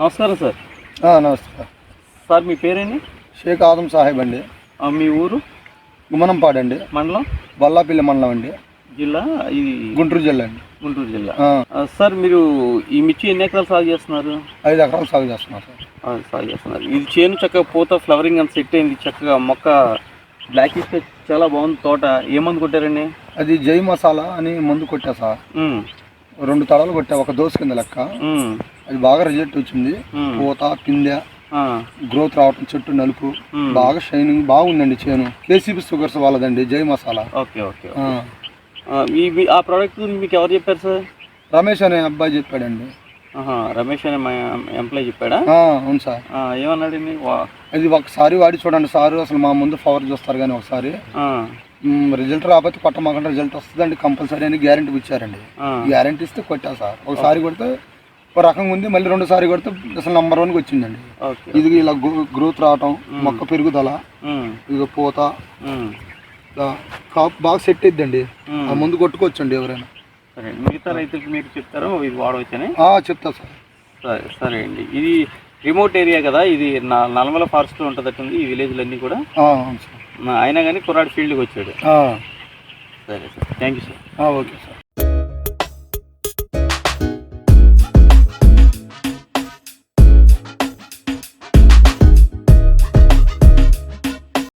నమస్కారం సార్. నమస్తే sir sir మీ పేరేంటి? షేక్ ఆదం సాహెబ్ అండి. మీ ఊరు? గుమ్మనంపాడు అండి. మండలం? బల్లాపల్లి మండలం అండి. జిల్లా? ఇది గుంటూరు జిల్లా అండి. గుంటూరు జిల్లా. సార్ మీరు ఈ మిర్చి ఎన్ని ఎకరాలు సాగు చేస్తున్నారు? ఐదు ఎకరాలు సాగు చేస్తున్నాం సార్. సాగు చేస్తున్నారు. ఇది చేను చక్కగా పూత ఫ్లవరింగ్ అంత సెట్ అయింది. చక్కగా మొక్క బ్లాక్ ఇస్తే చాలా బాగుంది తోట. ఏ మందు కొట్టారండి? అది జై మసాలా అని మందు కొట్టా సార్. రెండు తలాలు కొట్టా ఒక దోశ కింద లెక్క. అది బాగా రిజల్ట్ వచ్చింది. పూత పిందె ఆ, గ్రోత్ రావటం చెట్టు నలుపు. బాగా షైనింగ్ బాగుందండి చేను. కేసీబీ షుగర్స్ వాళ్ళదండి జై మసాలా. ఓకే ఓకే ఆ, ప్రోడక్ట్ మీకు ఎవరు చెప్పారు సార్? రమేష్ అనే అబ్బాయి చెప్పాడండి. రమేష్ అనే మా ఎంప్లాయ్ చెప్పాడా? అవును సార్. వా- అది ఒకసారి వాడి చూడండి సారు అసలు మా ముందు పవర్ చూస్తారు కానీ ఒకసారి. రిజల్ట్ రాకపోతే కొట్టమాకంటే రిజల్ట్ వస్తుందండి కంపల్సరీ అని గ్యారంటీ ఇచ్చారండి. గ్యారంటీ ఇస్తే కొట్టా సార్. ఒకసారి కొడితే ఒక రకంగా ఉంది. మళ్ళీ రెండోసారి కొడితే అసలు నంబర్ వన్కి వచ్చిందండి. ఓకే. ఇది ఇలా గ్రోత్ రావటం మొక్క పెరుగుదల ఇది పూత బాగా సెట్ అయిద్దండి. ఆ ముందు కొట్టుకోవచ్చండి ఎవరైనా. సరే మిగతా రైతులకు మీరు చెప్తారా? ఇది వాడవచ్చని? చెప్తా సార్. సరే సరే అండి. ఇది రిమోట్ ఏరియా కదా? ఇది నల్మల ఫారెస్ట్లో ఉంటుందట్టుంది ఈ విలేజ్లన్నీ కూడా? అయినా కానీ కుర్రాడు ఫీల్డ్కి వచ్చాడు. సరే sir. Thank you sir okay sir.